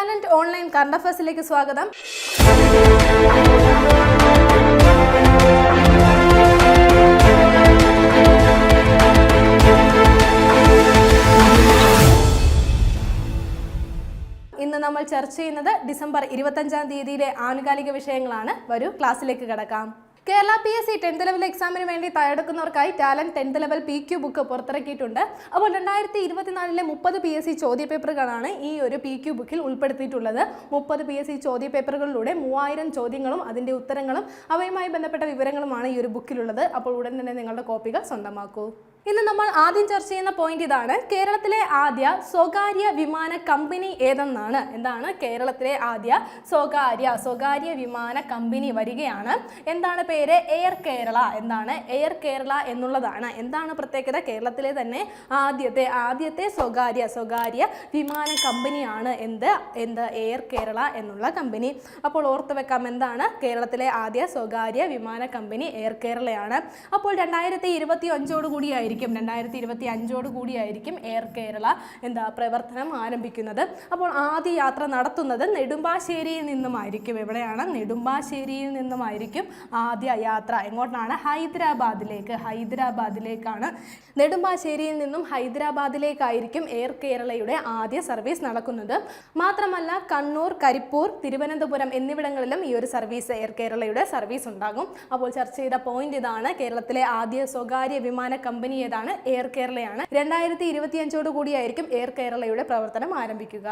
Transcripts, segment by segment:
Talent online current അഫയേഴ്സിലേക്ക് സ്വാഗതം. ഇന്ന് നമ്മൾ ചർച്ച ചെയ്യുന്നത് ഡിസംബർ ഇരുപത്തഞ്ചാം തീയതിയിലെ ആനുകാലിക വിഷയങ്ങളാണ്. വരൂ ക്ലാസ്സിലേക്ക് കടക്കാം. Kerala P S C tenth level എക്സാമിന് വേണ്ടി തയ്യാറെടുക്കുന്നവർക്കായി talent tenth level P Q book പുറത്തിറക്കിയിട്ടുണ്ട്. അപ്പോൾ രണ്ടായിരത്തി ഇരുപത്തിനാലിലെ മുപ്പത് പി എസ് സി ചോദ്യ പേപ്പറുകളാണ് ഈ ഒരു പി ക്യു ബുക്കിൽ ഉൾപ്പെടുത്തിയിട്ടുള്ളത്. മുപ്പത് പി എസ് സി ചോദ്യ പേപ്പറുകളിലൂടെ മൂവായിരം ചോദ്യങ്ങളും അതിന്റെ ഉത്തരങ്ങളും അവയുമായി ബന്ധപ്പെട്ട വിവരങ്ങളുമാണ് ഈ ഒരു ബുക്കിലുള്ളത് അപ്പോൾ ഉടൻ തന്നെ നിങ്ങളുടെ കോപ്പികൾ സ്വന്തമാക്കൂ. ഇന്ന് നമ്മൾ ആദ്യം ചർച്ച ചെയ്യുന്ന പോയിന്റ് ഇതാണ്. കേരളത്തിലെ ആദ്യ സ്വകാര്യ വിമാന കമ്പനി ഏതെന്നാണ്? എന്താണ് കേരളത്തിലെ ആദ്യ സ്വകാര്യ സ്വകാര്യ വിമാന കമ്പനി വരികയാണ്. എന്താണ് പേര്? എയർ കേരള എന്നാണ്. എയർ കേരള എന്നുള്ളതാണ്. എന്താണ് പ്രത്യേകത? കേരളത്തിലെ തന്നെ ആദ്യത്തെ ആദ്യത്തെ സ്വകാര്യ സ്വകാര്യ വിമാന കമ്പനിയാണ് എന്ത്? എന്ത്? എയർ കേരള എന്നുള്ള കമ്പനി. അപ്പോൾ ഓർത്ത് വെക്കാം എന്താണ്? കേരളത്തിലെ ആദ്യ സ്വകാര്യ വിമാന കമ്പനി എയർ കേരളയാണ് അപ്പോൾ രണ്ടായിരത്തി ഇരുപത്തി അഞ്ചോട് കൂടിയായിരിക്കും രണ്ടായിരത്തി ഇരുപത്തി അഞ്ചോട് കൂടിയായിരിക്കും എയർ കേരള എന്താ പ്രവർത്തനം ആരംഭിക്കുന്നത്. അപ്പോൾ ആദ്യ യാത്ര നടത്തുന്നത് നെടുമ്പാശ്ശേരിയിൽ നിന്നുമായിരിക്കും. എവിടെയാണ്? നെടുമ്പാശ്ശേരിയിൽ നിന്നുമായിരിക്കും ആദ്യ യാത്ര എങ്ങോട്ടാണ്? ഹൈദരാബാദിലേക്ക്. ഹൈദരാബാദിലേക്കാണ്. നെടുമ്പാശ്ശേരിയിൽ നിന്നും ഹൈദരാബാദിലേക്കായിരിക്കും എയർ കേരളയുടെ ആദ്യ സർവീസ് നടക്കുന്നത്. മാത്രമല്ല കണ്ണൂർ കരിപ്പൂർ തിരുവനന്തപുരം എന്നിവിടങ്ങളിലും ഈ ഒരു സർവീസ് എയർ കേരളയുടെ സർവീസ് ഉണ്ടാകും. അപ്പോൾ ചർച്ച ചെയ്ത പോയിന്റ് ഇതാണ്. കേരളത്തിലെ ആദ്യ സ്വകാര്യ വിമാന കമ്പനി ഏതാണ്? എയർ കേരളയാണ്. രണ്ടായിരത്തി ഇരുപത്തിയഞ്ചോട് കൂടിയായിരിക്കും എയർ കേരളയുടെ പ്രവർത്തനം ആരംഭിക്കുക.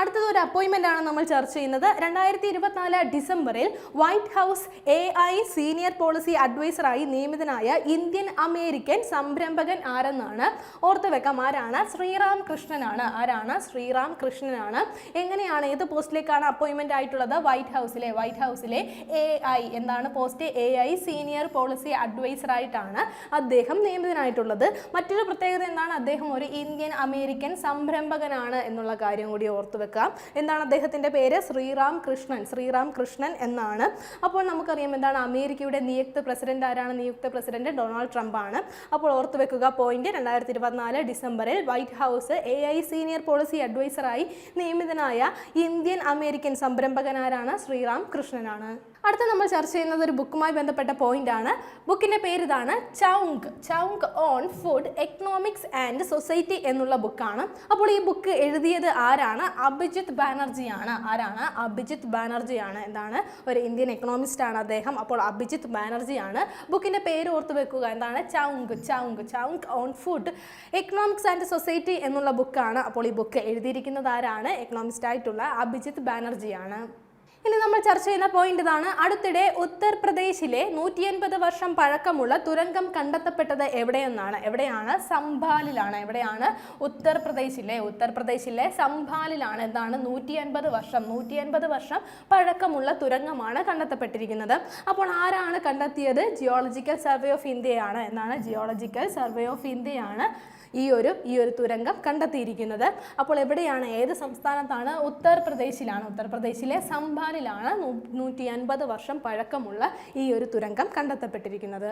അടുത്തത് ഒരു അപ്പോയിൻമെന്റ് ആണ് നമ്മൾ ചർച്ച ചെയ്യുന്നത്. രണ്ടായിരത്തി ഇരുപത്തിനാല് ഡിസംബറിൽ White House A I senior policy അഡ്വൈസറായി നിയമിതനായ ഇന്ത്യൻ അമേരിക്കൻ സംരംഭകൻ ആരെന്നാണ് ഓർത്തു വെക്കാം. ആരാണ്? ശ്രീറാം കൃഷ്ണനാണ് ആരാണ്? ശ്രീറാം കൃഷ്ണനാണ് എങ്ങനെയാണ്? ഏത് പോസ്റ്റിലേക്കാണ് അപ്പോയിൻമെന്റ് ആയിട്ടുള്ളത്? വൈറ്റ് ഹൗസിലെ വൈറ്റ് ഹൗസിലെ എ ഐ എന്താണ് post A I senior policy അഡ്വൈസറായിട്ടാണ് അദ്ദേഹം നിയമിതനായിട്ടുള്ളത്. മറ്റൊരു പ്രത്യേകത എന്താണ്? അദ്ദേഹം ഒരു ഇന്ത്യൻ അമേരിക്കൻ സംരംഭകനാണ് എന്നുള്ള കാര്യം കൂടി ഓർത്തു വെക്കാം. എന്താണ് അദ്ദേഹത്തിന്റെ പേര്? ശ്രീറാം കൃഷ്ണൻ. ശ്രീറാം കൃഷ്ണൻ എന്നാണ്. അപ്പോൾ നമുക്കറിയാം എന്താണ് അമേരിക്കയുടെ നിയുക്ത പ്രസിഡന്റ് ആരാണ്? നിയുക്ത പ്രസിഡന്റ് ഡൊണാൾഡ് ട്രംപ് ആണ്. അപ്പോൾ ഓർത്തു വെക്കുക പോയിന്റ് രണ്ടായിരത്തി ഇരുപത്തിനാല് ഡിസംബറിൽ White House A I senior policy അഡ്വൈസറായി നിയമിതനായ ഇന്ത്യൻ അമേരിക്കൻ സംരംഭകനാരാണ് ശ്രീറാം കൃഷ്ണനാണ്. അടുത്ത നമ്മൾ ചർച്ച ചെയ്യുന്നത് ഒരു ബുക്കുമായി ബന്ധപ്പെട്ട പോയിന്റ് ആണ്. ബുക്കിന്റെ പേര് ഇതാണ് Chaunk Chaunk on food economics and society എന്നുള്ള ബുക്കാണ്. അപ്പോൾ ഈ ബുക്ക് എഴുതിയത് ആരാണ്? അഭിജിത്ത് ബാനർജിയാണ്. ആരാണ്? അഭിജിത്ത് ബാനർജിയാണ് എന്താണ്? ഒരു ഇന്ത്യൻ എക്കണോമിസ്റ്റ് ആണ് അദ്ദേഹം. അപ്പോൾ അഭിജിത്ത് ബാനർജിയാണ്. ബുക്കിന്റെ പേര് ഓർത്ത് വെക്കുക. എന്താണ്? Chaunk Chaunk Chaunk on food economics and society എന്നുള്ള ബുക്കാണ്. അപ്പോൾ ഈ ബുക്ക് എഴുതിയിരിക്കുന്നത് ആരാണ്? എക്കണോമിസ്റ്റ് ആയിട്ടുള്ള അഭിജിത്ത് ബാനർജിയാണ്. ഇനി നമ്മൾ ചർച്ച ചെയ്യുന്ന പോയിന്റ് ഇതാണ്. അടുത്തിടെ ഉത്തർപ്രദേശിലെ നൂറ്റി എൺപത് വർഷം പഴക്കമുള്ള തുരങ്കം കണ്ടെത്തപ്പെട്ടത് എവിടെയെന്നാണ്. എവിടെയാണ്? സംഭാലിലാണ്. എവിടെയാണ്? ഉത്തർപ്രദേശിലെ ഉത്തർപ്രദേശിലെ സംഭാലിലാണ്. എന്താണ്? നൂറ്റി എൺപത് വർഷം. നൂറ്റി എൺപത് വർഷം പഴക്കമുള്ള തുരങ്കമാണ് കണ്ടെത്തപ്പെട്ടിരിക്കുന്നത്. അപ്പോൾ ആരാണ് കണ്ടെത്തിയത്? ജിയോളജിക്കൽ സർവേ ഓഫ് ഇന്ത്യയാണ് എന്നാണ് ജിയോളജിക്കൽ സർവേ ഓഫ് ഇന്ത്യയാണ് ഈ ഒരു ഈ ഒരു തുരങ്കം കണ്ടെത്തിയിരിക്കുന്നത്. അപ്പോൾ എവിടെയാണ് ഏത് സംസ്ഥാനത്താണ്? ഉത്തർപ്രദേശിലാണ്. ഉത്തർപ്രദേശിലെ സംഭാലിലാണ് നൂറ്റി അൻപത് വർഷം പഴക്കമുള്ള ഈ ഒരു തുരങ്കം കണ്ടെത്തപ്പെട്ടിരിക്കുന്നത്.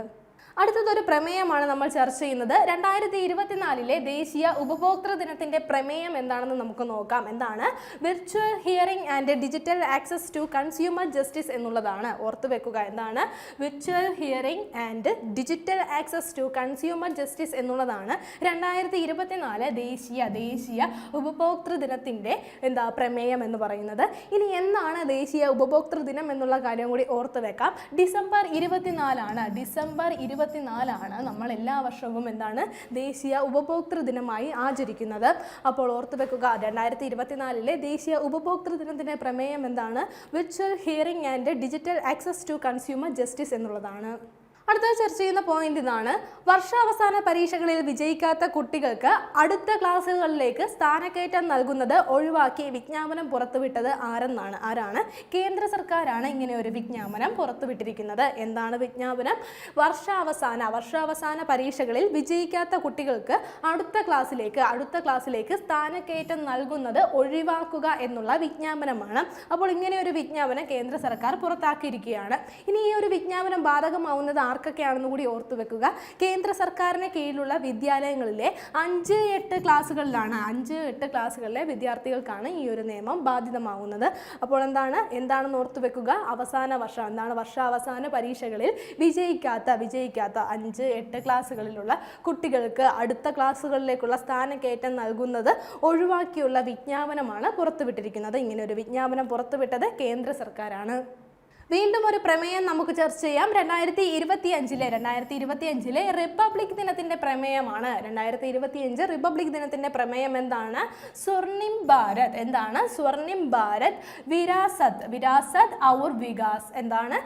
അടുത്തതൊരു പ്രമേയമാണ് നമ്മൾ ചർച്ച ചെയ്യുന്നത്. രണ്ടായിരത്തി ഇരുപത്തിനാലിലെ ദേശീയ ഉപഭോക്തൃ ദിനത്തിന്റെ പ്രമേയം എന്താണെന്ന് നമുക്ക് നോക്കാം. എന്താണ്? Virtual hearing and digital access to consumer justice എന്നുള്ളതാണ്. ഓർത്തു വെക്കുക. എന്താണ്? Virtual hearing and digital access to consumer justice എന്നുള്ളതാണ്. രണ്ടായിരത്തി ഇരുപത്തിനാല് ദേശീയ ദേശീയ ഉപഭോക്തൃ ദിനത്തിന്റെ എന്താ പ്രമേയം എന്ന് പറയുന്നത്. ഇനി എന്നാണ് ദേശീയ ഉപഭോക്തൃ ദിനം എന്നുള്ള കാര്യം കൂടി ഓർത്ത് വെക്കാം. ഡിസംബർ ഇരുപത്തിനാലാണ് ഡിസംബർ ഇരുപത്തിനാലാണ് നമ്മൾ എല്ലാ വർഷവും എന്താണ് ദേശീയ ഉപഭോക്തൃ ദിനമായി ആചരിക്കുന്നത്. അപ്പോൾ ഓർത്ത് വെക്കുക രണ്ടായിരത്തി ഇരുപത്തിനാലിലെ ദേശീയ ഉപഭോക്തൃ ദിനത്തിന്റെ പ്രമേയം എന്താണ്? Virtual hearing and digital access to consumer justice എന്നുള്ളതാണ്. അടുത്ത ചർച്ച ചെയ്യുന്ന പോയിന്റ് ഇതാണ്. വർഷാവസാന പരീക്ഷകളിൽ വിജയിക്കാത്ത കുട്ടികൾക്ക് അടുത്ത ക്ലാസ്സുകളിലേക്ക് സ്ഥാനക്കയറ്റം നൽകുന്നത് ഒഴിവാക്കി വിജ്ഞാപനം പുറത്തുവിട്ടത് ആരെന്നാണ്? ആരാണ്? കേന്ദ്ര സർക്കാരാണ് ഇങ്ങനെ ഒരു വിജ്ഞാപനം പുറത്തുവിട്ടിരിക്കുന്നത്. എന്താണ് വിജ്ഞാപനം? വർഷാവസാന വർഷാവസാന പരീക്ഷകളിൽ വിജയിക്കാത്ത കുട്ടികൾക്ക് അടുത്ത ക്ലാസ്സിലേക്ക് അടുത്ത ക്ലാസ്സിലേക്ക് സ്ഥാനക്കയറ്റം നൽകുന്നത് ഒഴിവാക്കുക എന്നുള്ള വിജ്ഞാപനമാണ്. അപ്പോൾ ഇങ്ങനെ ഒരു വിജ്ഞാപനം കേന്ദ്ര സർക്കാർ പുറത്താക്കിയിരിക്കുകയാണ്. ഇനി ഈ ഒരു വിജ്ഞാപനം ബാധകമാവുന്നത് ആർക്കൊക്കെയാണെന്ന് കൂടി ഓർത്തു വെക്കുക. കേന്ദ്ര സർക്കാരിന് കീഴിലുള്ള വിദ്യാലയങ്ങളിലെ അഞ്ച് എട്ട് ക്ലാസ്സുകളിലാണ് അഞ്ച് എട്ട് ക്ലാസ്സുകളിലെ വിദ്യാർത്ഥികൾക്കാണ് ഈ ഒരു നിയമം ബാധിതമാവുന്നത്. അപ്പോൾ എന്താണ്? എന്താണെന്ന് ഓർത്തു വെക്കുക. അവസാന വർഷം എന്താണ്? വർഷാവസാന പരീക്ഷകളിൽ വിജയിക്കാത്ത വിജയിക്കാത്ത അഞ്ച് എട്ട് ക്ലാസ്സുകളിലുള്ള കുട്ടികൾക്ക് അടുത്ത ക്ലാസ്സുകളിലേക്കുള്ള സ്ഥാനക്കയറ്റം നൽകുന്നത് ഒഴിവാക്കിയുള്ള വിജ്ഞാപനമാണ് പുറത്തുവിട്ടിരിക്കുന്നത്. ഇങ്ങനെ ഒരു വിജ്ഞാപനം പുറത്തുവിട്ടത് കേന്ദ്ര സർക്കാരാണ്. വീണ്ടും ഒരു പ്രമേയം നമുക്ക് ചർച്ച ചെയ്യാം. രണ്ടായിരത്തി ഇരുപത്തി അഞ്ചിലെ രണ്ടായിരത്തി ഇരുപത്തി അഞ്ചിലെ റിപ്പബ്ലിക് ദിനത്തിന്റെ പ്രമേയമാണ്. രണ്ടായിരത്തി ഇരുപത്തി അഞ്ച് റിപ്പബ്ലിക് ദിനത്തിന്റെ പ്രമേയം എന്താണ്? സ്വർണിം ഭാരത്. എന്താണ്? സ്വർണിം ഭാരത് വിരാസത്. വിരാസത് ഔർ വികാസ് എന്താണ്?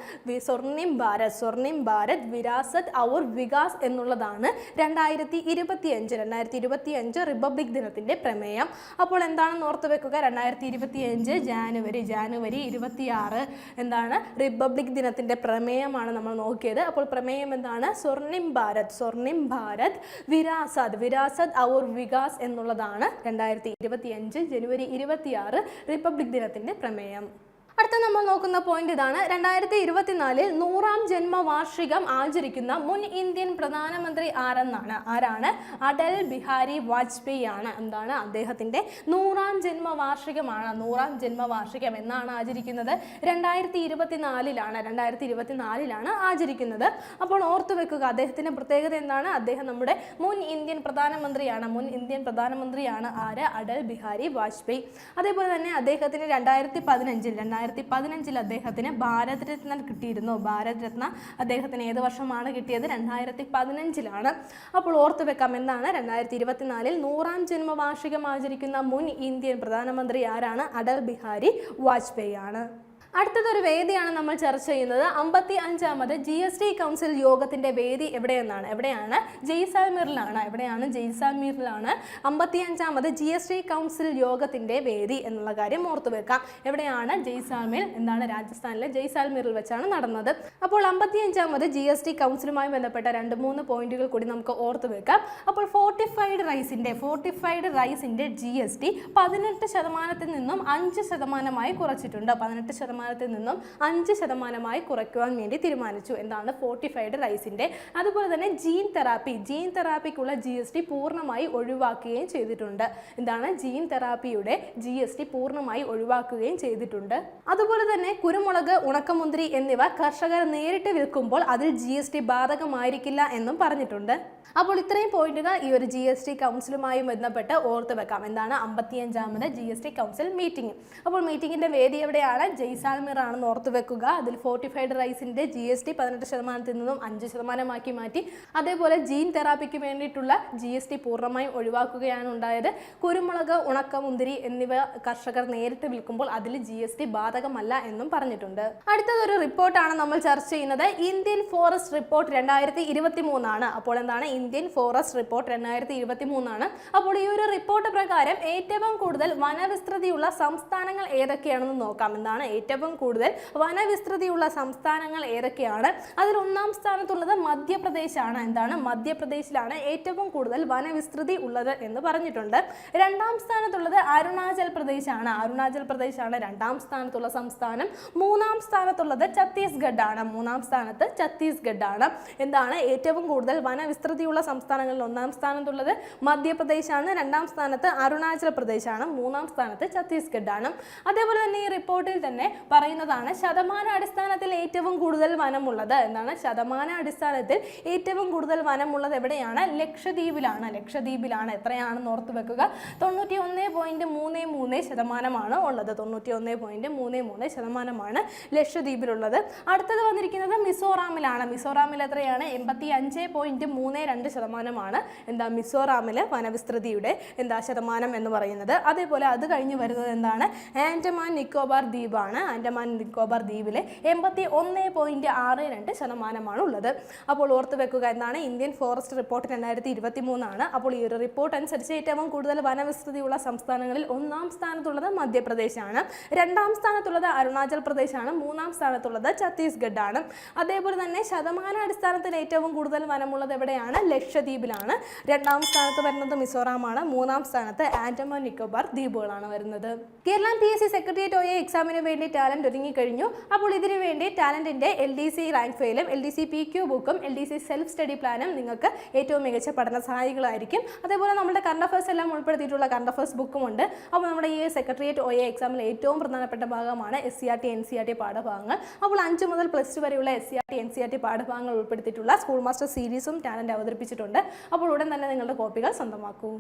സ്വർണിം ഭാരത്. സ്വർണിം ഭാരത് വിരാസത് ഔർ വികാസ് എന്നുള്ളതാണ് രണ്ടായിരത്തി ഇരുപത്തി അഞ്ച് രണ്ടായിരത്തി ഇരുപത്തി അഞ്ച് റിപ്പബ്ലിക് ദിനത്തിന്റെ പ്രമേയം. അപ്പോൾ എന്താണെന്ന് ഓർത്ത് വെക്കുക? രണ്ടായിരത്തി ഇരുപത്തി അഞ്ച് ജാനുവരി ജാനുവരി ഇരുപത്തിയാറ് എന്താണ്? റിപ്പബ്ലിക് ദിനത്തിന്റെ പ്രമേയമാണ് നമ്മൾ നോക്കിയത്. അപ്പോൾ പ്രമേയം എന്താണ്? സ്വർണിം ഭാരത് സ്വർണിം ഭാരത് വിരാസത് വിരാസത് ഔർ വികാസ് എന്നുള്ളതാണ് രണ്ടായിരത്തി ഇരുപത്തി അഞ്ച് ജനുവരി ഇരുപത്തിയാറ് റിപ്പബ്ലിക് ദിനത്തിന്റെ പ്രമേയം. അടുത്ത നമ്മൾ നോക്കുന്ന പോയിന്റ് ഇതാണ്. രണ്ടായിരത്തി ഇരുപത്തിനാലിൽ നൂറാം ജന്മവാർഷികം ആചരിക്കുന്ന മുൻ ഇന്ത്യൻ പ്രധാനമന്ത്രി ആരെന്നാണ്? ആരാണ്? അടൽ ബിഹാരി വാജ്പേയി ആണ്. എന്താണ് അദ്ദേഹത്തിന്റെ നൂറാം ജന്മവാർഷികമാണ്. നൂറാം ജന്മവാർഷികം എന്നാണ് ആചരിക്കുന്നത്. രണ്ടായിരത്തി ഇരുപത്തിനാലിലാണ് രണ്ടായിരത്തി ഇരുപത്തിനാലിലാണ് ആചരിക്കുന്നത്. അപ്പോൾ ഓർത്തു വെക്കുക അദ്ദേഹത്തിന്റെ പ്രത്യേകത എന്താണ്? അദ്ദേഹം നമ്മുടെ മുൻ ഇന്ത്യൻ പ്രധാനമന്ത്രിയാണ്. മുൻ ഇന്ത്യൻ പ്രധാനമന്ത്രിയാണ് ആര്? അടൽ ബിഹാരി വാജ്പേയി. അതേപോലെ തന്നെ അദ്ദേഹത്തിന് രണ്ടായിരത്തി പതിനഞ്ചിൽ രണ്ടായിരത്തി പതിനഞ്ചിൽ അദ്ദേഹത്തിന് ഭാരത് രത്ന കിട്ടിയിരുന്നു. ഭാരത് രത്ന അദ്ദേഹത്തിന് ഏത് വർഷമാണ് കിട്ടിയത്? രണ്ടായിരത്തി പതിനഞ്ചിലാണ് അപ്പോൾ ഓർത്തു വെക്കാം എന്നാണ് രണ്ടായിരത്തി ഇരുപത്തിനാലിൽ നൂറാം ജന്മവാർഷികം ആചരിക്കുന്ന മുൻ ഇന്ത്യൻ പ്രധാനമന്ത്രി ആരാണ്? അടൽ ബിഹാരി വാജ്പേയി ആണ്. അടുത്തതൊരു വേദിയാണ് നമ്മൾ ചർച്ച ചെയ്യുന്നത്. അമ്പത്തി അഞ്ചാമത് ജി എസ് ടി കൗൺസിൽ യോഗത്തിന്റെ വേദി എവിടെയെന്നാണ്? എവിടെയാണ്? ജയ്സാൽമീറിലാണ്. എവിടെയാണ് ജയ്സാൽമീറിലാണ്? അമ്പത്തി അഞ്ചാമത് ജി എസ് ടി കൗൺസിൽ യോഗത്തിന്റെ വേദി എന്നുള്ള കാര്യം ഓർത്തു വെക്കാം. എവിടെയാണ്? ജയ്സാൽമീർ എന്താണ് രാജസ്ഥാനിലെ ജയ്സാൽമീറിൽ വെച്ചാണ് നടന്നത്. അപ്പോൾ അമ്പത്തി അഞ്ചാമത് ജി എസ് ടി കൗൺസിലുമായി ബന്ധപ്പെട്ട രണ്ട് മൂന്ന് പോയിന്റുകൾ കൂടി നമുക്ക് ഓർത്തു വെക്കാം. അപ്പോൾ ഫോർട്ടിഫൈഡ് റൈസിന്റെ ഫോർട്ടിഫൈഡ് റൈസിന്റെ ജി എസ് ടി പതിനെട്ട് ശതമാനത്തിൽ നിന്നും അഞ്ച് ശതമാനമായി കുറച്ചിട്ടുണ്ട്. പതിനെട്ട് ശതമാനത്തിൽ നിന്നും അഞ്ച് ശതമാനമായി കുറയ്ക്കുവാൻ വേണ്ടി തീരുമാനിച്ചു. എന്താണ്? ഫോർട്ടിഫൈഡ് റൈസിന്റെ അതുപോലെ തന്നെ ജീൻ തെറാപ്പി ജീൻ തെറാപ്പിക്കുള്ള ജി എസ് ടി പൂർണമായി ഒഴിവാക്കുകയും ചെയ്തിട്ടുണ്ട്. എന്താണ്? ജീൻ തെറാപ്പിയുടെ ജി എസ് ടി പൂർണമായി ഒഴിവാക്കുകയും ചെയ്തിട്ടുണ്ട്. അതുപോലെ തന്നെ കുരുമുളക് ഉണക്കമുന്തിരി എന്നിവ കർഷകർ നേരിട്ട് വിൽക്കുമ്പോൾ അതിൽ ജി എസ് ടി ബാധകമായിരിക്കില്ല എന്നും പറഞ്ഞിട്ടുണ്ട്. അപ്പോൾ ഇത്രയും പോയിന്റുകൾ ഈ ഒരു ജി എസ് ടി കൗൺസിലുമായി ബന്ധപ്പെട്ട് ഓർത്ത് വെക്കാം. എന്താണ്? അമ്പത്തിയഞ്ചാമത് G S T council meeting അപ്പോൾ മീറ്റിംഗിന്റെ വേദി എവിടെയാണ്? ജയ്സാൽമീർ ആണെന്ന് ഓർത്ത് വെക്കുക. അതിൽ ഫോർട്ടിഫൈഡ് റൈസിന്റെ ജി എസ് ടി പതിനെട്ട് ശതമാനത്തിൽ നിന്നും അഞ്ച് ശതമാനമാക്കി മാറ്റി. അതേപോലെ ജീൻ തെറാപ്പിക്ക് വേണ്ടിയിട്ടുള്ള ജി എസ് ടി പൂർണമായും ഒഴിവാക്കുകയാണ് ഉണ്ടായത്. കുരുമുളക് ഉണക്കമുന്തിരി എന്നിവ കർഷകർ നേരിട്ട് വിൽക്കുമ്പോൾ അതിൽ ജി എസ് ടി ബാധകമല്ല എന്നും പറഞ്ഞിട്ടുണ്ട്. അടുത്തതൊരു റിപ്പോർട്ടാണ് നമ്മൾ ചർച്ച ചെയ്യുന്നത്. ഇന്ത്യൻ ഫോറസ്റ്റ് റിപ്പോർട്ട് രണ്ടായിരത്തി ഇരുപത്തി മൂന്നാണ് അപ്പോൾ എന്താണ്? ഇന്ത്യൻ ഫോറസ്റ്റ് റിപ്പോർട്ട് രണ്ടായിരത്തി ഇരുപത്തി മൂന്നാണ് അപ്പോൾ ഈ ഒരു റിപ്പോർട്ട് പ്രകാരം ഏറ്റവും കൂടുതൽ വനവിസ്തൃതിയുള്ള സംസ്ഥാനങ്ങൾ ഏതൊക്കെയാണെന്ന് നോക്കാം. എന്താണ്? ഏറ്റവും കൂടുതൽ വനവിസ്തൃതിയുള്ള സംസ്ഥാനങ്ങൾ ഏതൊക്കെയാണ്? അതിൽ ഒന്നാം സ്ഥാനത്തുള്ളത് മധ്യപ്രദേശാണ്. എന്താണ്? മധ്യപ്രദേശിലാണ് ഏറ്റവും കൂടുതൽ വനവിസ്തൃതി ഉള്ളത് എന്ന് പറഞ്ഞിട്ടുണ്ട്. രണ്ടാം സ്ഥാനത്തുള്ളത് അരുണാചൽ പ്രദേശാണ്. അരുണാചൽ പ്രദേശാണ് രണ്ടാം സ്ഥാനത്തുള്ള സംസ്ഥാനം. മൂന്നാം സ്ഥാനത്തുള്ളത് ഛത്തീസ്ഗഡ് ആണ് മൂന്നാം സ്ഥാനത്ത് ഛത്തീസ്ഗഡ് ആണ് എന്താണ്? ഏറ്റവും കൂടുതൽ വനവിസ്തൃതിയുള്ള സംസ്ഥാനങ്ങളിൽ ഒന്നാം സ്ഥാനത്തുള്ളത് മധ്യപ്രദേശാണ്. രണ്ടാം സ്ഥാനത്ത് അരുണാചൽ പ്രദേശാണ്. മൂന്നാം സ്ഥാനത്ത് ഛത്തീസ്ഗഡ് ആണ് അതേപോലെ തന്നെ ഈ റിപ്പോർട്ടിൽ തന്നെ പറയുന്നതാണ് ശതമാന അടിസ്ഥാനത്തിൽ ഏറ്റവും കൂടുതൽ വനമുള്ളത്. എന്നാണ് ശതമാന അടിസ്ഥാനത്തിൽ ഏറ്റവും കൂടുതൽ വനമുള്ളത് എവിടെയാണ്? ലക്ഷദ്വീപിലാണ്. ലക്ഷദ്വീപിലാണ്. എത്രയാണെന്ന് ഓർത്ത് വെക്കുക. തൊണ്ണൂറ്റി ഒന്ന് പോയിന്റ് മൂന്ന് മൂന്ന് ശതമാനമാണ് ഉള്ളത്. തൊണ്ണൂറ്റി ഒന്ന് പോയിന്റ് മൂന്ന് മൂന്ന് ശതമാനമാണ് ലക്ഷദ്വീപിലുള്ളത്. അടുത്തത് വന്നിരിക്കുന്നത് മിസോറാമിലാണ്. മിസോറാമിൽ എത്രയാണ്? എൺപത്തി അഞ്ച് പോയിന്റ് മൂന്ന് രണ്ട് ശതമാനമാണ് എന്താ മിസോറാമിലെ വനവിസ്തൃതിയുടെ എന്താ ശതമാനം എന്ന് പറയുന്നത്. അതേപോലെ അത് കഴിഞ്ഞ് വരുന്നത് എന്താണ്? ആൻഡമാൻ നിക്കോബാർ ദ്വീപാണ്. ആൻഡമാൻ നിക്കോബാർ ദ്വീപിലെ എൺപത്തി ഒന്ന് പോയിന്റ് ആറ് രണ്ട് ശതമാനമാണ് ഉള്ളത് അപ്പോൾ ഓർത്ത് വെക്കുക എന്നാണ് ഇന്ത്യൻ ഫോറസ്റ്റ് റിപ്പോർട്ട് രണ്ടായിരത്തി ഇരുപത്തി മൂന്നാണ് അപ്പോൾ ഈ ഒരു റിപ്പോർട്ട് അനുസരിച്ച് ഏറ്റവും കൂടുതൽ വനവിസ്തൃതിയുള്ള സംസ്ഥാനങ്ങളിൽ ഒന്നാം സ്ഥാനത്തുള്ളത് മധ്യപ്രദേശാണ്. രണ്ടാം സ്ഥാനത്തുള്ളത് അരുണാചൽ പ്രദേശാണ്. മൂന്നാം സ്ഥാനത്തുള്ളത് ഛത്തീസ്ഗഡ് ആണ് അതേപോലെ തന്നെ ശതമാന അടിസ്ഥാനത്തിൽ ഏറ്റവും കൂടുതൽ വനമുള്ളത് എവിടെയാണ്? ലക്ഷദ്വീപിലാണ്. രണ്ടാം സ്ഥാനത്ത് വരുന്നത് മിസോറാമാണ്. മൂന്നാം സ്ഥാനത്ത് ആൻഡമാൻ നിക്കോബാർ ദ്വീപുകളാണ് വരുന്നത്. Kerala P S C secretariat O A എക്സാമിന് വേണ്ടി ടാലന്റ് ഒരുങ്ങിക്കഴിഞ്ഞു. അപ്പോൾ ഇതിനു വേണ്ടി ടാലന്റിന്റെ L D C rank ഫെയിലും L D C P Q ബുക്കും L D C self study പ്ലാനും നിങ്ങൾക്ക് ഏറ്റവും മികച്ച പഠന സഹായികളായിരിക്കും. അതേപോലെ നമ്മുടെ കറണ്ട് അഫേഴ്സ് എല്ലാം ഉൾപ്പെടുത്തിയിട്ടുള്ള കറണ്ട് അഫേഴ്സ് ബുക്കും ഉണ്ട്. അപ്പോൾ നമ്മുടെ ഈ സെക്രട്ടേറിയറ്റ് ഒ എ എക്സാമിൽ ഏറ്റവും പ്രധാനപ്പെട്ട ഭാഗമാണ് S C R T N C R T പാഠഭാഗങ്ങൾ. അപ്പോൾ അഞ്ച് മുതൽ പ്ലസ് ടു വരെയുള്ള S C R T N C R T പാഠഭാഗങ്ങൾ ഉൾപ്പെടുത്തിയിട്ടുള്ള സ്കൂൾ മാസ്റ്റർ സീരീസും ടാലന്റ് അവതരിപ്പിച്ചിട്ടുണ്ട്. അപ്പോൾ ഉടൻ തന്നെ നിങ്ങളുടെ കോപ്പികൾ സ്വന്തമാക്കൂ.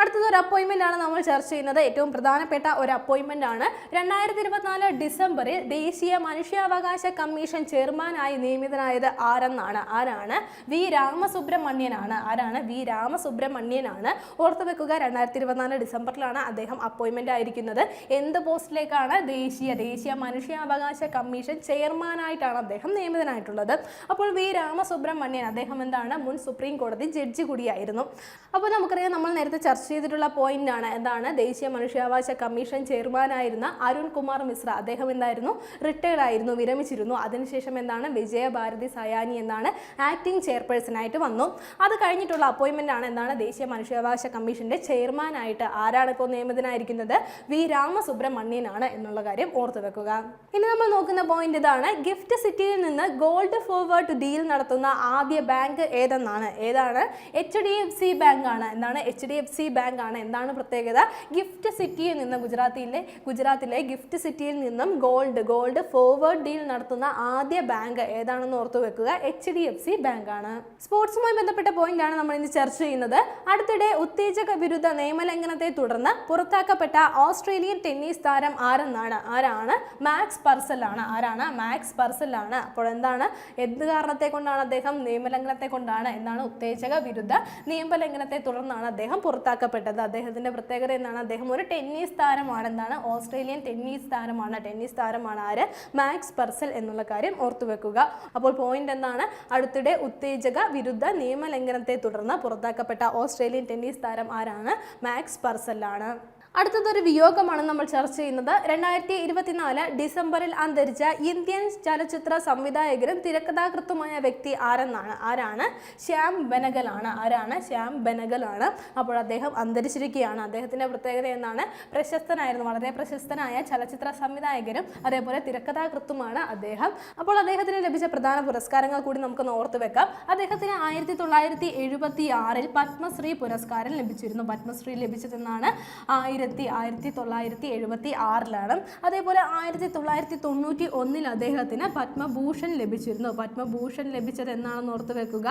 അടുത്തത് ഒരു അപ്പോയിൻമെന്റ് ആണ് നമ്മൾ ചർച്ച ചെയ്യുന്നത്. ഏറ്റവും പ്രധാനപ്പെട്ട ഒരു അപ്പോയിൻമെന്റ് ആണ്. രണ്ടായിരത്തി ഇരുപത്തിനാല് ഡിസംബറിൽ ദേശീയ മനുഷ്യാവകാശ കമ്മീഷൻ ചെയർമാനായി നിയമിതനായത് ആരെന്നാണ്? ആരാണ്? വി രാമസുബ്രഹ്മണ്യനാണ്. ആരാണ്? വി രാമസുബ്രഹ്മണ്യനാണ്. ഓർത്തു വെക്കുക രണ്ടായിരത്തി ഇരുപത്തിനാല് ഡിസംബറിലാണ് അദ്ദേഹം അപ്പോയിൻമെന്റ് ആയിരിക്കുന്നത്. എന്ത് പോസ്റ്റിലേക്കാണ് ദേശീയ ദേശീയ മനുഷ്യാവകാശ കമ്മീഷൻ ചെയർമാനായിട്ടാണ് അദ്ദേഹം നിയമിതനായിട്ടുള്ളത്? അപ്പോൾ വി രാമസുബ്രഹ്മണ്യൻ അദ്ദേഹം എന്താണ്? മുൻ സുപ്രീം കോടതി ജഡ്ജി കൂടിയായിരുന്നു. അപ്പോൾ നമുക്കറിയാം നമ്മൾ നേരത്തെ ചർച്ച ചെയ്തിട്ടുള്ള പോയിന്റ് ആണ് എന്താണ് ദേശീയ മനുഷ്യാവകാശ കമ്മീഷൻ ചെയർമാനായിരുന്ന അരുൺ കുമാർ മിശ്ര. അദ്ദേഹം എന്തായിരുന്നു? റിട്ടയർഡ് ആയിരുന്നു വിരമിച്ചിരുന്നു. അതിനുശേഷം എന്താണ്? വിജയഭാരതി സയാനി എന്നാണ് ആക്ടിംഗ് ചെയർപേഴ്സൺ ആയിട്ട് വന്നു. അത് കഴിഞ്ഞിട്ടുള്ള അപ്പോയിന്റ്മെന്റ് ആണ് എന്താണ്? ദേശീയ മനുഷ്യാവകാശ കമ്മീഷന്റെ ചെയർമാനായിട്ട്. ആരാണ് ഇപ്പോൾ നിയമിതനായിരിക്കുന്നത്? വി. രാമസുബ്രഹ്മണ്യനാണ് എന്നുള്ള കാര്യം ഓർത്തു വെക്കുക. ഇനി നമ്മൾ നോക്കുന്ന പോയിന്റ് ഇതാണ്. ഗിഫ്റ്റ് സിറ്റിയിൽ നിന്ന് ഗോൾഡ് ഫോർവേഡ് ഡീൽ നടത്തുന്ന ആദ്യ ബാങ്ക് ഏതെന്നാണ്? ഏതാണ്? H D F C bank ആണ്. എന്താണ്? H D F C bank ആണ് എന്താണ് പ്രത്യേകത? ഗിഫ്റ്റ് സിറ്റിയിൽ നിന്ന് ഗുജറാത്തിലെ ഗുജറാത്തിലെ ഗിഫ്റ്റ് സിറ്റിയിൽ നിന്നും ഗോൾഡ് ഗോൾഡ് ഫോർവേഡ് ഡീൽ നടത്തുന്ന ആദ്യ ബാങ്ക് ഏതാണെന്ന് ഓർത്തു വെക്കുക H D F C bank ആണ് സ്പോർട്സുമായി ബന്ധപ്പെട്ട പോയിന്റ് ആണ് നമ്മൾ ഇന്ന് ചർച്ച ചെയ്യുന്നത്. അടുത്തിടെ ഉത്തേജക വിരുദ്ധ നിയമലംഘനത്തെ തുടർന്ന് പുറത്താക്കപ്പെട്ട ഓസ്ട്രേലിയൻ ടെന്നീസ് താരം ആരെന്നാണ്? ആരാണ്? മാക്സ് പർസൽ ആണ് ആരാണ്? മാക്സ് പർസൽ ആണ് അപ്പോൾ എന്താണ്? എന്ത് കാരണത്തെ കൊണ്ടാണ് അദ്ദേഹം നിയമലംഘനത്തെ കൊണ്ടാണ്? എന്താണ് ഉത്തേജക വിരുദ്ധ നിയമലംഘനത്തെ തുടർന്നാണ് അദ്ദേഹം പുറത്താക്കപ്പെട്ടത് അദ്ദേഹത്തിന്റെ പ്രത്യേകത എന്താണ് അദ്ദേഹം ഒരു ടെന്നീസ് താരമാണെന്നാണ് ഓസ്ട്രേലിയൻ ടെന്നീസ് താരമാണ്. ടെന്നീസ് താരമാണ് ആര്? മാക്സ് പർസൽ എന്നുള്ള കാര്യം ഓർത്തുവെക്കുക അപ്പോൾ പോയിന്റ് എന്താണ്? അടുത്തിടെ ഉത്തേജക വിരുദ്ധ നിയമലംഘനത്തെ തുടർന്ന് പുറത്താക്കപ്പെട്ട ഓസ്ട്രേലിയൻ ടെന്നീസ് താരം ആരാണ്? മാക്സ് പർസലാണ് അടുത്തതൊരു വിയോഗമാണ് നമ്മൾ ചർച്ച ചെയ്യുന്നത്. രണ്ടായിരത്തി ഇരുപത്തിനാല് ഡിസംബറിൽ അന്തരിച്ച ഇന്ത്യൻ ചലച്ചിത്ര സംവിധായകരും തിരക്കഥാകൃത്തുമായ വ്യക്തി ആരെന്നാണ്? ആരാണ്? ശ്യാം ബനഗലാണ്. ആരാണ്? ശ്യാം ബനഗലാണ്. അപ്പോൾ അദ്ദേഹം അന്തരിച്ചിരിക്കുകയാണ്. അദ്ദേഹത്തിന്റെ പ്രത്യേകത എന്നാണ് പ്രശസ്തനായിരുന്നു. വളരെ പ്രശസ്തനായ ചലച്ചിത്ര സംവിധായകരും അതേപോലെ തിരക്കഥാകൃത്തുമാണ് അദ്ദേഹം. അപ്പോൾ അദ്ദേഹത്തിന് ലഭിച്ച പ്രധാന പുരസ്കാരങ്ങൾ കൂടി നമുക്കൊന്ന് ഓർത്തു വെക്കാം. അദ്ദേഹത്തിന് ആയിരത്തി തൊള്ളായിരത്തി എഴുപത്തി ആറിൽ പത്മശ്രീ പുരസ്കാരം ലഭിച്ചിരുന്നു. പത്മശ്രീ ലഭിച്ചതെന്നാണ് ആയിരത്തി ആയിരത്തി ആയിരത്തി തൊള്ളായിരത്തി എഴുപത്തി ആറിലാണ്. അതേപോലെ ആയിരത്തി തൊള്ളായിരത്തി തൊണ്ണൂറ്റി ഒന്നിൽ അദ്ദേഹത്തിന് പത്മഭൂഷൺ ലഭിച്ചിരുന്നു. പത്മഭൂഷൺ ലഭിച്ചത് എന്നാണെന്ന് ഓർത്ത് വെക്കുക.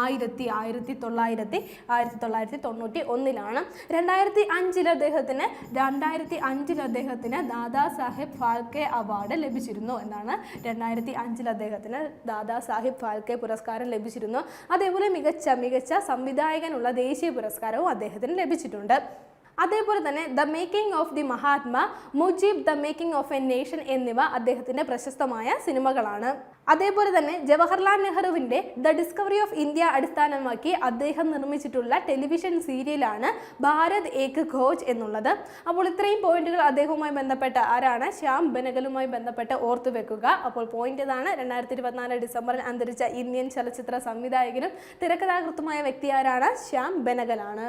ആയിരത്തി ആയിരത്തി തൊള്ളായിരത്തി ആയിരത്തി തൊള്ളായിരത്തി തൊണ്ണൂറ്റി ഒന്നിലാണ്. രണ്ടായിരത്തി അഞ്ചിൽ അദ്ദേഹത്തിന് രണ്ടായിരത്തി അഞ്ചിൽ അദ്ദേഹത്തിന് ദാദാ സാഹേബ് ഫാൽക്കെ അവാർഡ് ലഭിച്ചിരുന്നു എന്നാണ് രണ്ടായിരത്തി അഞ്ചിൽ അദ്ദേഹത്തിന് ദാദാ സാഹിബ് ഫാൽക്കെ പുരസ്കാരം ലഭിച്ചിരുന്നു. അതേപോലെ മികച്ച മികച്ച സംവിധായകനുള്ള ദേശീയ പുരസ്കാരവും അദ്ദേഹത്തിന് ലഭിച്ചിട്ടുണ്ട്. അതേപോലെ തന്നെ the making of the Mahatma Mujib the making of a nation എന്നിവ അദ്ദേഹത്തിന്റെ പ്രശസ്തമായ സിനിമകളാണ്. അതേപോലെ തന്നെ ജവഹർലാൽ നെഹ്റുവിന്റെ ദ ഡിസ്കവറി ഓഫ് ഇന്ത്യ അടിസ്ഥാനമാക്കി അദ്ദേഹം നിർമ്മിച്ചിട്ടുള്ള ടെലിവിഷൻ സീരിയലാണ് ഭാരത് ഏക് ഘോജ് എന്നുള്ളത്. അപ്പോൾ ഇത്രയും പോയിന്റുകൾ അദ്ദേഹവുമായി ബന്ധപ്പെട്ട ആരാണ്? ശ്യാം ബനഗലുമായി ബന്ധപ്പെട്ട് ഓർത്തു വെക്കുക. അപ്പോൾ പോയിന്റ് ഇതാണ്. രണ്ടായിരത്തി ഇരുപത്തിനാല് ഡിസംബറിൽ അന്തരിച്ച ഇന്ത്യൻ ചലച്ചിത്ര സംവിധായകനും തിരക്കഥാകൃത്തുമായ വ്യക്തി ആരാണ്? ശ്യാം ബനഗലാണ്.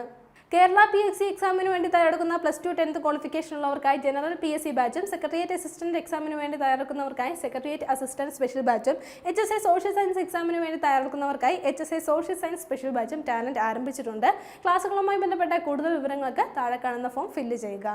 കേരള പി എസ് സി എക്സാമിന് വേണ്ടി തയ്യാറെടുക്കുന്ന പ്ലസ് ടു ടെൻത്ത് ക്വാളിഫിക്കേഷൻ ഉള്ളവർക്കായി ജനറൽ പി എസ് സി ബാച്ചും സെക്രട്ടേറിയറ്റ് അസിസ്റ്റന്റ് എക്സാമിന് വേണ്ടി തയ്യാറെടുക്കുന്നവർക്കായി secretariat assistant special ബാച്ചും H S A social science എക്സാമിന് വേണ്ടി തയ്യാറെടുക്കുന്നവർക്കായി H S A social science special ബാച്ചും talent ആരംഭിച്ചിട്ടുണ്ട്. ക്ലാസ്സുകളുമായി ബന്ധപ്പെട്ട കൂടുതൽ വിവരങ്ങൾക്ക് താഴെ കാണുന്ന ഫോം ഫില്ല് ചെയ്യുക.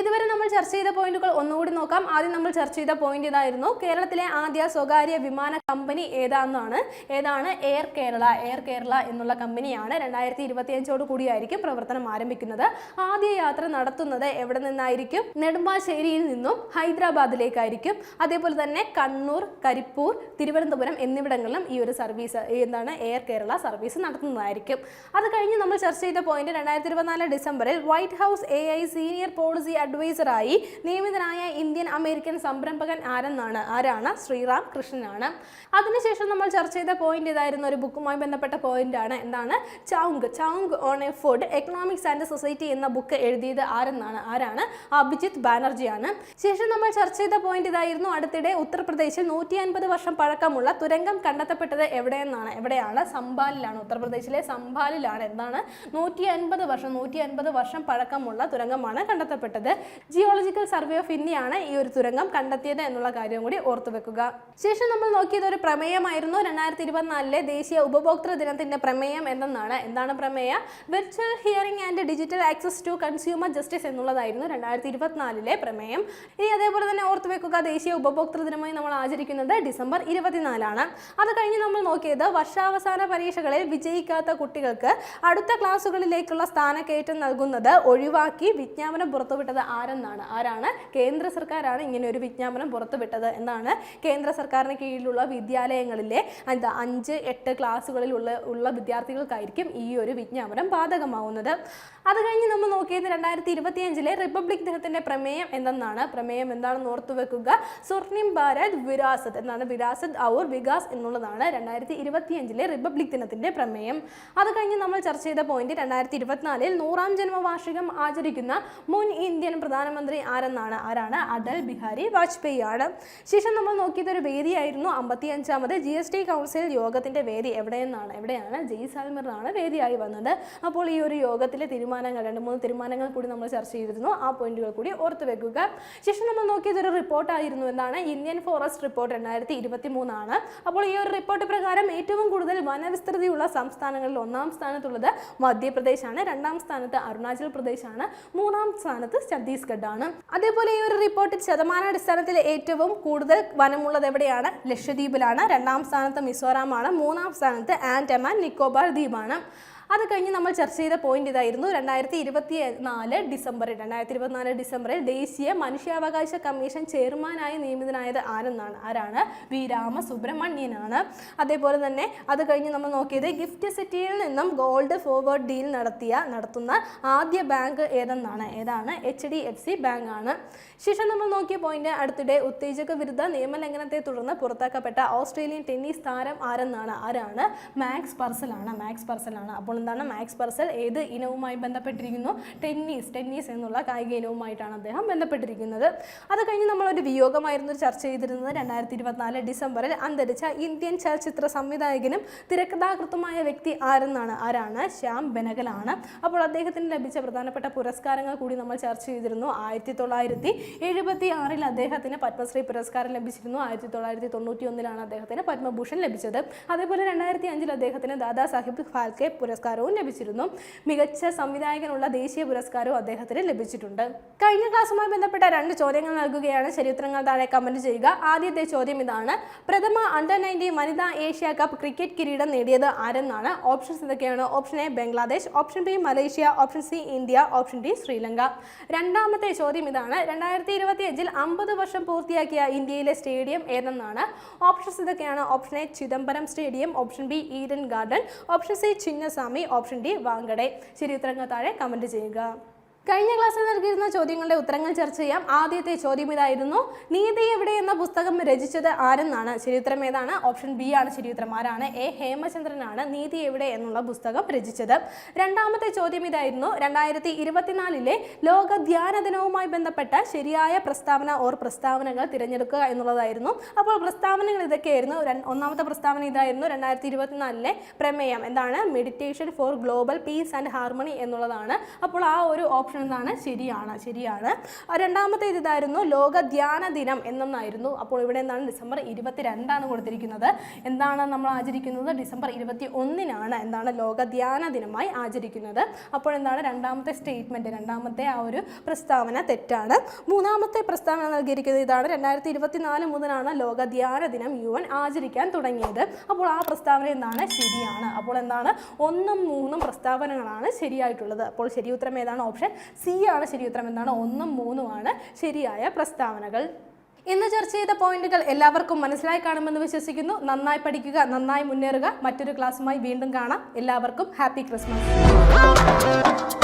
ഇതുവരെ നമ്മൾ ചർച്ച ചെയ്ത പോയിന്റുകൾ ഒന്നുകൂടി നോക്കാം. ആദ്യം നമ്മൾ ചർച്ച ചെയ്ത പോയിന്റ് ഇതായിരുന്നു. കേരളത്തിലെ ആദ്യ സ്വകാര്യ വിമാന കമ്പനി ഏതാണെന്നാണ്. ഏതാണ്? എയർ കേരള. എയർ കേരള എന്നുള്ള കമ്പനിയാണ് രണ്ടായിരത്തി ഇരുപത്തിയഞ്ചോട് കൂടിയായിരിക്കും പ്രവർത്തനം ആരംഭിക്കുന്നത്. ആദ്യ യാത്ര നടത്തുന്നത് എവിടെ നിന്നായിരിക്കും? നെടുമ്പാശ്ശേരിയിൽ നിന്നും ഹൈദരാബാദിലേക്കായിരിക്കും. അതേപോലെ തന്നെ കണ്ണൂർ കരിപ്പൂർ തിരുവനന്തപുരം എന്നിവിടങ്ങളിലും ഈ ഒരു സർവീസ് എന്താണ് എയർ കേരള സർവീസ് നടത്തുന്നതായിരിക്കും. അത് കഴിഞ്ഞ് നമ്മൾ ചർച്ച ചെയ്ത പോയിന്റ് രണ്ടായിരത്തി ഇരുപത്തിനാല് ഡിസംബറിൽ White House A senior policy അഡ്വൈസറായി നിയമിതനായ ഇന്ത്യൻ അമേരിക്കൻ സംരംഭകൻ ആരെന്നാണ്? ആരാണ്? ശ്രീറാം കൃഷ്ണനാണ്. അതിനുശേഷം നമ്മൾ ചർച്ച ചെയ്ത പോയിന്റ് ഇതായിരുന്നു. ഒരു ബുക്കുമായി ബന്ധപ്പെട്ട പോയിന്റ് ആണ്. എന്താണ്? Chaunk. Chaunk on a food economics and society എന്ന ബുക്ക് എഴുതിയത് ആരെന്നാണ്? ആരാണ്? അഭിജിത്ത് ബാനർജിയാണ്. ശേഷം നമ്മൾ ചർച്ച ചെയ്ത പോയിന്റ് ഇതായിരുന്നു. അടുത്തിടെ ഉത്തർപ്രദേശിൽ നൂറ്റി അൻപത് വർഷം പഴക്കമുള്ള തുരങ്കം കണ്ടെത്തപ്പെട്ടത് എവിടെയെന്നാണ്? എവിടെയാണ്? സംഭാലിലാണ്. ഉത്തർപ്രദേശിലെ സംഭാലിലാണ്. എന്താണ്? നൂറ്റി അൻപത് വർഷം നൂറ്റി അൻപത് വർഷം പഴക്കമുള്ള തുരങ്കമാണ് കണ്ടെത്തപ്പെട്ടത്. ജിയോളജിക്കൽ സർവേ ഓഫ് ഇന്ത്യയാണ് ഈ ഒരു തുരങ്കം കണ്ടെത്തിയത് എന്നുള്ള കാര്യം കൂടി ഓർത്തു വെക്കുക. ശേഷം നമ്മൾ നോക്കിയത് ഒരു പ്രമേയമായിരുന്നു. രണ്ടായിരത്തി ഇരുപത്തിനാലിലെ ദേശീയ ഉപഭോക്തൃ ദിനത്തിന്റെ പ്രമേയം എന്തെന്നാണ്? എന്താണ് പ്രമേയ? Virtual hearing and digital access to consumer justice എന്നുള്ളതായിരുന്നു രണ്ടായിരത്തി ഇരുപത്തിനാലിലെ പ്രമേയം. ഇനി അതേപോലെ തന്നെ ഓർത്തു വെക്കുക ദേശീയ ഉപഭോക്തൃ ദിനമായി നമ്മൾ ആചരിക്കുന്നത് ഡിസംബർ ഇരുപത്തിനാലാണ്. അത് കഴിഞ്ഞ് നമ്മൾ നോക്കിയത് വർഷാവസാന പരീക്ഷകളിൽ വിജയിക്കാത്ത കുട്ടികൾക്ക് അടുത്ത ക്ലാസ്സുകളിലേക്കുള്ള സ്ഥാനക്കയറ്റം നൽകുന്നത് ഒഴിവാക്കി വിജ്ഞാപനം പുറത്തുവിട്ടത് ആരെന്നാണ്? ആരാണ്? കേന്ദ്ര സർക്കാരാണ് ഇങ്ങനെ ഒരു വിജ്ഞാപനം പുറത്തുവിട്ടത് എന്നാണ് കേന്ദ്ര സർക്കാരിന് കീഴിലുള്ള വിദ്യാലയങ്ങളിലെ എന്താ അഞ്ച് എട്ട് ക്ലാസ്സുകളിലുള്ള ഉള്ള വിദ്യാർത്ഥികൾക്കായിരിക്കും ഈ ഒരു വിജ്ഞാപനം ബാധകമാവുന്നത്. അത് കഴിഞ്ഞ് നമ്മൾ നോക്കിയത് രണ്ടായിരത്തി ഇരുപത്തിയഞ്ചിലെ റിപ്പബ്ലിക് ദിനത്തിന്റെ പ്രമേയം എന്തെന്നാണ്? പ്രമേയം എന്താണെന്ന് ഓർത്തു വെക്കുക. സ്വർണിം ഭാരത് വിരാസത് എന്നാണ് വിരാസത് ഔർ വികാസ് എന്നുള്ളതാണ് രണ്ടായിരത്തി ഇരുപത്തിയഞ്ചിലെ റിപ്പബ്ലിക് ദിനത്തിന്റെ പ്രമേയം. അത് കഴിഞ്ഞ് നമ്മൾ ചർച്ച ചെയ്ത പോയിന്റ് രണ്ടായിരത്തി ഇരുപത്തിനാലിൽ നൂറാം ജന്മവാർഷികം ആചരിക്കുന്ന മുൻ ഇന്ത്യൻ പ്രധാനമന്ത്രി ആരെന്നാണ്? ആരാണ്? അടൽ ബിഹാരി വാജ്പേയി ആണ് ശേഷം നമ്മൾ നോക്കിയത് ഒരു വേദിയായിരുന്നു അമ്പത്തി അഞ്ചാമത് ജി എസ് ടി കൗൺസിൽ യോഗത്തിന്റെ വേദി. എവിടെയെന്നാണ്? എവിടെയാണ്? ജയ്സാൽമറിനാണ് വേദിയായി വന്നത്. അപ്പോൾ ഈ ഒരു യോഗത്തിലെ തീരുമാനങ്ങൾ രണ്ട് മൂന്ന് തീരുമാനങ്ങൾ കൂടി നമ്മൾ ചർച്ച ചെയ്തിരുന്നു. ആ പോയിന്റുകൾ കൂടി ഓർത്ത് വെക്കുക. ശേഷം നമ്മൾ നോക്കിയത് ഒരു റിപ്പോർട്ടായിരുന്നു എന്താണ്? ഇന്ത്യൻ ഫോറസ്റ്റ് റിപ്പോർട്ട് രണ്ടായിരത്തി ഇരുപത്തി മൂന്നാണ് അപ്പോൾ ഈ ഒരു റിപ്പോർട്ട് പ്രകാരം ഏറ്റവും കൂടുതൽ വനവിസ്തൃതിയുള്ള സംസ്ഥാനങ്ങളിൽ ഒന്നാം സ്ഥാനത്തുള്ളത് മധ്യപ്രദേശാണ്. രണ്ടാം സ്ഥാനത്ത് അരുണാചൽ പ്രദേശാണ്. മൂന്നാം സ്ഥാനത്ത് ഛത്തീസ്ഗഡ് ആണ്. അതേപോലെ ഈ ഒരു റിപ്പോർട്ടിൽ ശതമാനാടിസ്ഥാനത്തിൽ ഏറ്റവും കൂടുതൽ വനമുള്ളത് എവിടെയാണ്? ലക്ഷദ്വീപിലാണ്. രണ്ടാം സ്ഥാനത്ത് മിസോറാമാണ്. മൂന്നാം സ്ഥാനത്ത് ആൻഡമാൻ. നിക്കോബാർ ദ്വീപാണ്. അത് കഴിഞ്ഞ് നമ്മൾ ചർച്ച ചെയ്ത പോയിന്റ് ഇതായിരുന്നു. രണ്ടായിരത്തി ഇരുപത്തി നാല് ഡിസംബറിൽ രണ്ടായിരത്തി ഇരുപത്തിനാല് ഡിസംബറിൽ ദേശീയ മനുഷ്യാവകാശ കമ്മീഷൻ ചെയർമാനായി നിയമിതനായത് ആരെന്നാണ്? ആരാണ്? വി. രാമസുബ്രഹ്മണ്യനാണ്. അതേപോലെ തന്നെ അത് കഴിഞ്ഞ് നമ്മൾ നോക്കിയത് ഗിഫ്റ്റ് സിറ്റിയിൽ നിന്നും ഗോൾഡ് ഫോർവേഡ് ഡീൽ നടത്തിയ നടത്തുന്ന ആദ്യ ബാങ്ക് ഏതെന്നാണ്? ഏതാണ്? H D F C bank ആണ്. ശേഷം നമ്മൾ നോക്കിയ പോയിന്റ് അടുത്തിടെ ഉത്തേജക വിരുദ്ധ നിയമലംഘനത്തെ തുടർന്ന് പുറത്താക്കപ്പെട്ട ഓസ്ട്രേലിയൻ ടെന്നീസ് താരം ആരെന്നാണ്? ആരാണ്? മാക്സ് പർസലാണ് മാക്സ് പർസലാണ് അപ്പോൾ എന്താണ് മാക്സ് പർസൽ ഏത് ഇനവുമായി ബന്ധപ്പെട്ടിരിക്കുന്നു? ടെന്നീസ് ടെന്നീസ് എന്നുള്ള കായിക ഇനവുമായിട്ടാണ് അദ്ദേഹം ബന്ധപ്പെട്ടിരിക്കുന്നത്. അത് കഴിഞ്ഞ് നമ്മളൊരു വിയോഗമായിരുന്നു ചർച്ച ചെയ്തിരുന്നത് രണ്ടായിരത്തി ഇരുപത്തിനാല് ഡിസംബറിൽ അന്തരിച്ച ഇന്ത്യൻ ചലച്ചിത്ര സംവിധായകനും തിരക്കഥാകൃത്തുമായ വ്യക്തി ആരെന്നാണ്? ആരാണ്? ശ്യാം ബെനഗലാണ്. അപ്പോൾ അദ്ദേഹത്തിന് ലഭിച്ച പ്രധാനപ്പെട്ട പുരസ്കാരങ്ങൾ കൂടി നമ്മൾ ചർച്ച ചെയ്തിരുന്നു. ആയിരത്തി തൊള്ളായിരത്തി എഴുപത്തി ആറിൽ അദ്ദേഹത്തിന് പത്മശ്രീ പുരസ്കാരം ലഭിച്ചിരുന്നു. ആയിരത്തി തൊള്ളായിരത്തി തൊണ്ണൂറ്റി ഒന്നിലാണ് അദ്ദേഹത്തിന് പത്മഭൂഷൺ ലഭിച്ചത്. അതേപോലെ രണ്ടായിരത്തി അഞ്ചിൽ അദ്ദേഹത്തിന് ദാദാ സാഹിബ് ഫാൽക്കെ പുരസ്കാരവും ലഭിച്ചിരുന്നു. മികച്ച സംവിധായകനുള്ള ദേശീയ പുരസ്കാരവും അദ്ദേഹത്തിന് ലഭിച്ചിട്ടുണ്ട്. കഴിഞ്ഞ ക്ലാസ്സുമായി ബന്ധപ്പെട്ട രണ്ട് ചോദ്യങ്ങൾ നൽകുകയാണ്. ചരിത്രങ്ങൾ താഴെ കമന്റ് ചെയ്യുക. ആദ്യത്തെ ചോദ്യം ഇതാണ്. പ്രഥമ അണ്ടർ നയന്റീൻ വനിതാ ഏഷ്യ കപ്പ് ക്രിക്കറ്റ് കിരീടം നേടിയത് ആരെന്നാണ്? ഓപ്ഷൻസ് ഇതൊക്കെയാണ്. Option A Bangladesh. Option B Malaysia. Option C India. Option D Sri. രണ്ടാമത്തെ ചോദ്യം ഇതാണ്. രണ്ടായിരത്തി ഇരുപത്തി അഞ്ചിൽ അമ്പത് വർഷം പൂർത്തിയാക്കിയ ഇന്ത്യയിലെ സ്റ്റേഡിയം ഏതെന്നാണ്? ഓപ്ഷൻസ് ഇതൊക്കെയാണ്. Option A Chidambaram stadium. Option B Eden Garden. Option C Chinnaswamy. Option D Wankhede ശരി ഉത്തരങ്ങൾ താഴെ കമന്റ് ചെയ്യുക. കഴിഞ്ഞ ക്ലാസ്സിൽ നൽകിയിരുന്ന ചോദ്യങ്ങളുടെ ഉത്തരങ്ങൾ ചർച്ച ചെയ്യാം. ആദ്യത്തെ ചോദ്യം ഇതായിരുന്നു. നീതി എവിടെ എന്ന പുസ്തകം രചിച്ചത് ആരെന്നാണ്? ശരിയുത്തരം ഏതാണ്? ഓപ്ഷൻ ബി ആണ് ശരിയുത്തരം. ആരാണ്? എ. ഹേമചന്ദ്രനാണ് നീതി എവിടെ എന്നുള്ള പുസ്തകം രചിച്ചത്. രണ്ടാമത്തെ ചോദ്യം ഇതായിരുന്നു. രണ്ടായിരത്തി ഇരുപത്തിനാലിലെ ലോക ധ്യാന ദിനവുമായി ബന്ധപ്പെട്ട ശരിയായ പ്രസ്താവന ഓർ പ്രസ്താവനകൾ തിരഞ്ഞെടുക്കുക എന്നുള്ളതായിരുന്നു. അപ്പോൾ പ്രസ്താവനകൾ ഇതൊക്കെയായിരുന്നു. ഒന്നാമത്തെ പ്രസ്താവന ഇതായിരുന്നു. രണ്ടായിരത്തി ഇരുപത്തിനാലിലെ പ്രമേയം എന്താണ്? Meditation for global peace and harmony എന്നുള്ളതാണ്. അപ്പോൾ ആ ഒരു ഓപ്ഷൻ എന്താണ്? ശരിയാണ് ശരിയാണ്. രണ്ടാമത്തെ ഇതായിരുന്നു ലോക ധ്യാന ദിനം എന്നൊന്നായിരുന്നു. അപ്പോൾ ഇവിടെ എന്താണ്? ഡിസംബർ ഇരുപത്തിരണ്ടാണ് കൊടുത്തിരിക്കുന്നത്. എന്താണ് നമ്മൾ ആചരിക്കുന്നത്? ഡിസംബർ ഇരുപത്തി ഒന്നിനാണ് എന്താണ് ലോക ധ്യാന ദിനമായി ആചരിക്കുന്നത്. അപ്പോൾ എന്താണ്? രണ്ടാമത്തെ സ്റ്റേറ്റ്മെന്റ് രണ്ടാമത്തെ ആ ഒരു പ്രസ്താവന തെറ്റാണ്. മൂന്നാമത്തെ പ്രസ്താവന നൽകിയിരിക്കുന്നത് ഇതാണ്. രണ്ടായിരത്തി ഇരുപത്തിനാല് മുതലാണ് ലോക ധ്യാന ദിനം യു എൻ ആചരിക്കാൻ തുടങ്ങിയത്. അപ്പോൾ ആ പ്രസ്താവന എന്താണ്? ശരിയാണ്. അപ്പോൾ എന്താണ്? ഒന്നും മൂന്നും പ്രസ്താവനകളാണ് ശരിയായിട്ടുള്ളത്. അപ്പോൾ ശരി ഉത്തരം ഏതാണ്? ഓപ്ഷൻ സി ആണ് ശരി ഉത്തരം എന്നാണ് ഒന്നും മൂന്നുമാണ് ശരിയായ പ്രസ്താവനകൾ. ഇന്ന് ചർച്ച ചെയ്ത പോയിന്റുകൾ എല്ലാവർക്കും മനസ്സിലായി കാണുമെന്ന് വിശ്വസിക്കുന്നു. നന്നായി പഠിക്കുക നന്നായി മുന്നേറുക. മറ്റൊരു ക്ലാസ്സുമായി വീണ്ടും കാണാം. എല്ലാവർക്കും ഹാപ്പി ക്രിസ്മസ്.